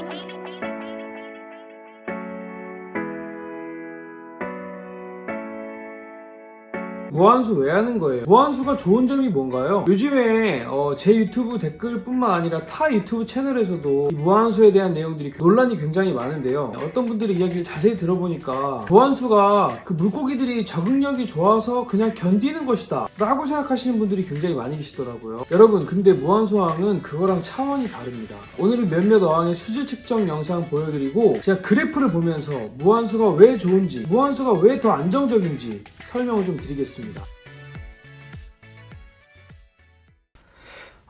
Thank you. 무한수 왜 하는 거예요? 무한수가 좋은 점이 뭔가요? 요즘에 어, 제 유튜브 댓글뿐만 아니라 타 유튜브 채널에서도 이 무한수에 대한 내용들이 논란이 굉장히 많은데요. 어떤 분들의 이야기를 자세히 들어보니까 무한수가 그 물고기들이 적응력이 좋아서 그냥 견디는 것이다 라고 생각하시는 분들이 굉장히 많이 계시더라고요. 여러분 근데 무한수항은 그거랑 차원이 다릅니다. 오늘은 몇몇 어항의 수질 측정 영상 보여드리고 제가 그래프를 보면서 무한수가 왜 좋은지 무한수가 왜 더 안정적인지 설명을 좀 드리겠습니다.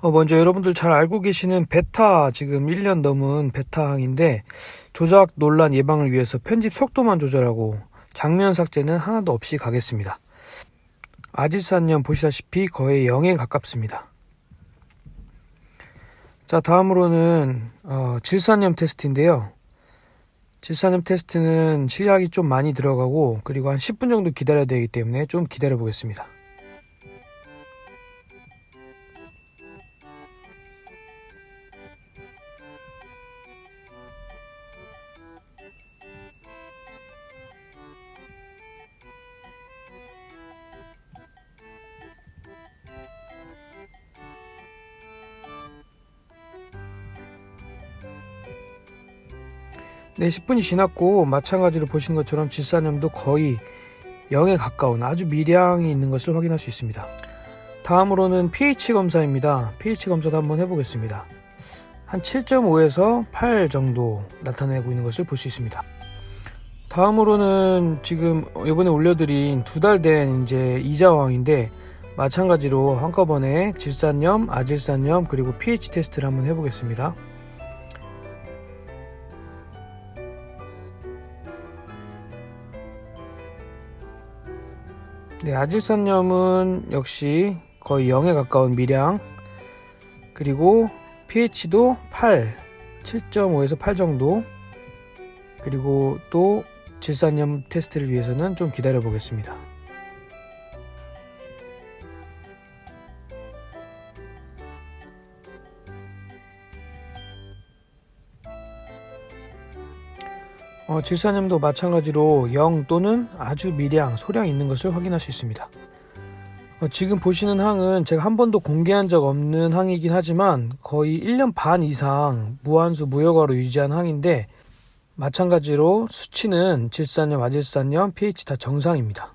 어, 먼저 여러분들 잘 알고 계시는 베타 지금 1년 넘은 베타항인데 조작 논란 예방을 위해서 편집 속도만 조절하고 장면 삭제는 하나도 없이 가겠습니다. 아지산염 보시다시피 거의 0에 가깝습니다. 자 다음으로는 어, 질산염 테스트인데요. 질산염 테스트는 시약이 좀 많이 들어가고 그리고 한 10분 정도 기다려야 되기 때문에 좀 기다려 보겠습니다. 네, 10분이 지났고 마찬가지로 보신 것처럼 질산염도 거의 0에 가까운 아주 미량이 있는 것을 확인할 수 있습니다. 다음으로는 pH 검사입니다. pH 검사도 한번 해보겠습니다. 한 7.5에서 8 정도 나타내고 있는 것을 볼 수 있습니다. 다음으로는 지금 이번에 올려드린 두 달 된 이제 이자왕인데 마찬가지로 한꺼번에 질산염, 아질산염 그리고 pH 테스트를 한번 해보겠습니다. 네, 아질산염은 역시 거의 0에 가까운 미량 그리고 pH도 8, 7.5에서 8 정도 그리고 또 질산염 테스트를 위해서는 좀 기다려 보겠습니다. 어, 질산염도 마찬가지로 0 또는 아주 미량, 소량 있는 것을 확인할 수 있습니다. 어, 지금 보시는 항은 제가 한 번도 공개한 적 없는 항이긴 하지만 거의 1년 반 이상 무한수 무효가로 유지한 항인데 마찬가지로 수치는 질산염, 아질산염, pH 다 정상입니다.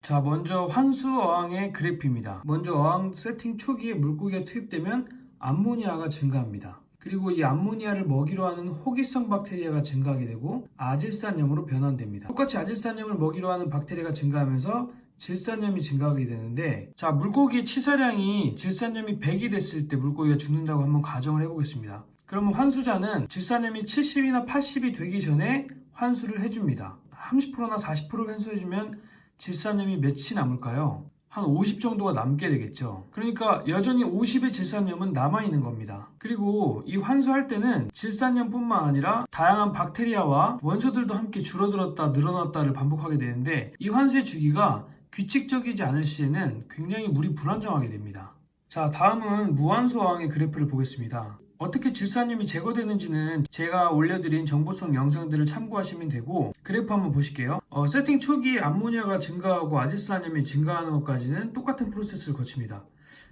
자, 먼저 환수 어항의 그래프입니다. 먼저 어항 세팅 초기에 물고기가 투입되면 암모니아가 증가합니다. 그리고 이 암모니아를 먹이로 하는 호기성 박테리아가 증가하게 되고 아질산염으로 변환됩니다. 똑같이 아질산염을 먹이로 하는 박테리아가 증가하면서 질산염이 증가하게 되는데 자 물고기 치사량이 질산염이 100이 됐을 때 물고기가 죽는다고 한번 가정을 해보겠습니다. 그러면 환수자는 질산염이 70이나 80이 되기 전에 환수를 해줍니다. 30%나 40% 환수해주면 질산염이 몇이 남을까요? 한 50 정도가 남게 되겠죠. 그러니까 여전히 50의 질산염은 남아있는 겁니다. 그리고 이 환수할 때는 질산염뿐만 아니라 다양한 박테리아와 원소들도 함께 줄어들었다 늘어났다를 반복하게 되는데 이 환수의 주기가 규칙적이지 않을 시에는 굉장히 물이 불안정하게 됩니다. 자 다음은 무한소항의 그래프를 보겠습니다. 어떻게 질산염이 제거되는지는 제가 올려드린 정보성 영상들을 참고하시면 되고 그래프 한번 보실게요. 어, 세팅 초기에 암모니아가 증가하고 아질산염이 증가하는 것까지는 똑같은 프로세스를 거칩니다.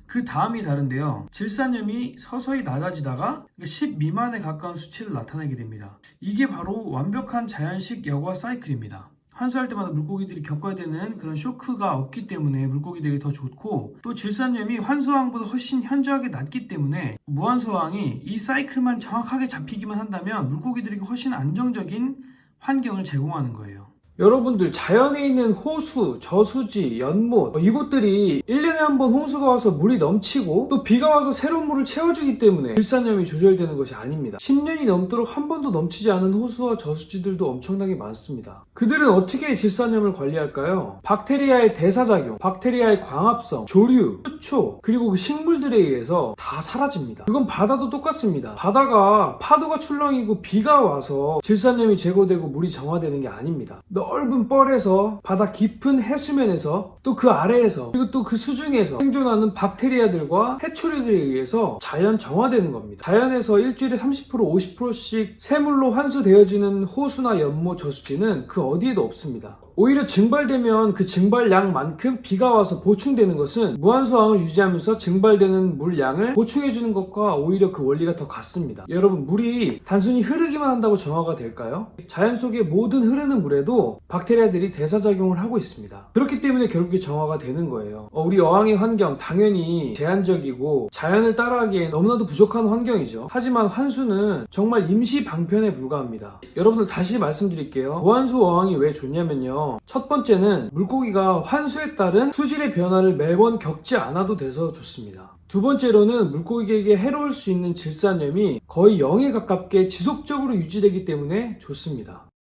그 다음이 다른데요. 질산염이 서서히 낮아지다가 10 미만에 가까운 수치를 나타내게 됩니다. 이게 바로 완벽한 자연식 여과 사이클입니다. 환수할 때마다 물고기들이 겪어야 되는 그런 쇼크가 없기 때문에 물고기들이 더 좋고 또 질산염이 환수항보다 훨씬 현저하게 낮기 때문에 무한수항이 이 사이클만 정확하게 잡히기만 한다면 물고기들에게 훨씬 안정적인 환경을 제공하는 거예요. 여러분들 자연에 있는 호수, 저수지, 연못 어, 이곳들이 1년에 한 번 홍수가 와서 물이 넘치고 또 비가 와서 새로운 물을 채워주기 때문에 질산염이 조절되는 것이 아닙니다. 10년이 넘도록 한 번도 넘치지 않은 호수와 저수지들도 엄청나게 많습니다. 그들은 어떻게 질산염을 관리할까요? 박테리아의 대사작용, 박테리아의 광합성, 조류, 수초 그리고 그 식물들에 의해서 다 사라집니다. 그건 바다도 똑같습니다. 바다가 파도가 출렁이고 비가 와서 질산염이 제거되고 물이 정화되는 게 아닙니다. 넓은 뻘에서 바다 깊은 해수면에서 또 그 아래에서 그리고 또 그 수중에서 생존하는 박테리아들과 해초리들에 의해서 자연 정화되는 겁니다. 자연에서 일주일에 30% 50%씩 새물로 환수되어지는 호수나 연못 저수지는 그 어디에도 없습니다. 오히려 증발되면 그 증발량만큼 비가 와서 보충되는 것은 무한수항을 유지하면서 증발되는 물량을 보충해주는 것과 오히려 그 원리가 더 같습니다. 여러분 물이 단순히 흐르기만 한다고 정화가 될까요? 자연 속의 모든 흐르는 물에도 박테리아들이 대사작용을 하고 있습니다. 그렇기 때문에 결국에 정화가 되는 거예요. 어, 우리 어항의 환경 당연히 제한적이고 자연을 따라하기에 너무나도 부족한 환경이죠. 하지만 환수는 정말 임시 방편에 불과합니다. 여러분들 다시 말씀드릴게요. 무한수 어항이 왜 좋냐면요. 첫 번째는 물고기가 환수에 따른 수질의 변화를 매번 겪지 않아도 돼서 좋습니다. 두 번째로는 물고기에게 해로울 수 있는 질산염이 거의 0에 가깝게 지속적으로 유지되기 때문에 좋습니다.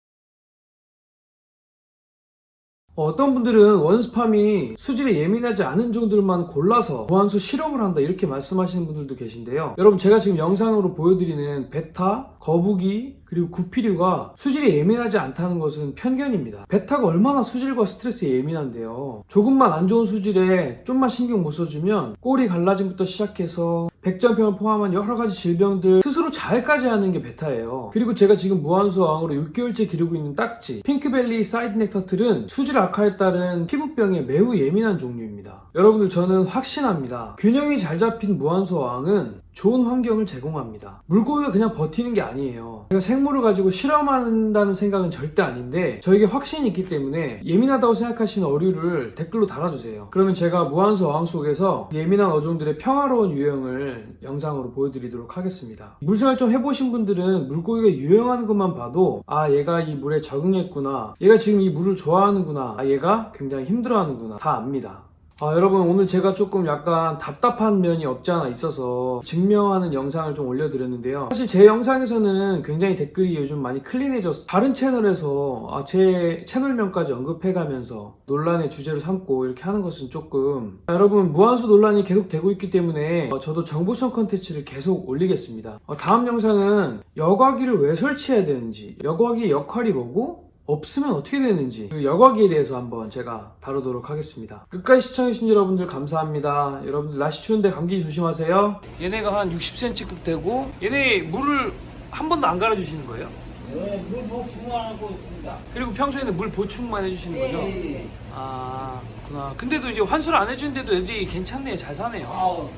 어떤 분들은 원스팜이 수질에 예민하지 않은 종들만 골라서 무한수 실험을 한다 이렇게 말씀하시는 분들도 계신데요. 여러분 제가 지금 영상으로 보여드리는 베타, 거북이, 그리고 구피류가 수질에 예민하지 않다는 것은 편견입니다. 베타가 얼마나 수질과 스트레스에 예민한데요. 조금만 안 좋은 수질에 좀만 신경 못 써주면 꼬리 갈라짐부터 시작해서 백전병을 포함한 여러 가지 질병들 스스로 자해까지 하는 게 베타예요. 그리고 제가 지금 무한수 어항으로 6개월째 기르고 있는 딱지, 핑크벨리 사이드 넥터틀은 수질 악화에 따른 피부병에 매우 예민한 종류입니다. 여러분들 저는 확신합니다. 균형이 잘 잡힌 무한수 어항은 좋은 환경을 제공합니다. 물고기가 그냥 버티는 게 아니에요. 제가 생물을 가지고 실험한다는 생각은 절대 아닌데 저에게 확신이 있기 때문에 예민하다고 생각하시는 어류를 댓글로 달아주세요. 그러면 제가 무한수 어항 속에서 예민한 어종들의 평화로운 유형을 영상으로 보여드리도록 하겠습니다. 물생활 좀 해보신 분들은 물고기가 유행하는 것만 봐도 아 얘가 이 물에 적응했구나 얘가 지금 이 물을 좋아하는구나 아 얘가 굉장히 힘들어하는구나 다 압니다. 아, 여러분, 오늘 제가 조금 약간 답답한 면이 없지 않아 있어서 증명하는 영상을 좀 올려드렸는데요. 사실 제 영상에서는 굉장히 댓글이 요즘 많이 클린해졌어요. 다른 채널에서 아, 제 채널명까지 언급해가면서 논란의 주제로 삼고 이렇게 하는 것은 조금 아, 여러분, 무한수 논란이 계속 되고 있기 때문에 어, 저도 정보성 컨텐츠를 계속 올리겠습니다. 어, 다음 영상은 여과기를 왜 설치해야 되는지, 여과기의 역할이 뭐고, 없으면 어떻게 되는지 그 여과기에 대해서 한번 제가 다루도록 하겠습니다. 끝까지 시청해주신 여러분들 감사합니다. 여러분들 날씨 추운데 감기 조심하세요. 얘네가 한 60cm급 되고 얘네 물을 한 번도 안 갈아주시는 거예요? 네, 물 보충하고 있습니다. 그리고 평소에는 물 보충만 해주시는 거죠? 예, 예. 아 그렇구나. 근데도 이제 환수를 안 해주는데도 애들이 괜찮네요. 잘 사네요. 아우,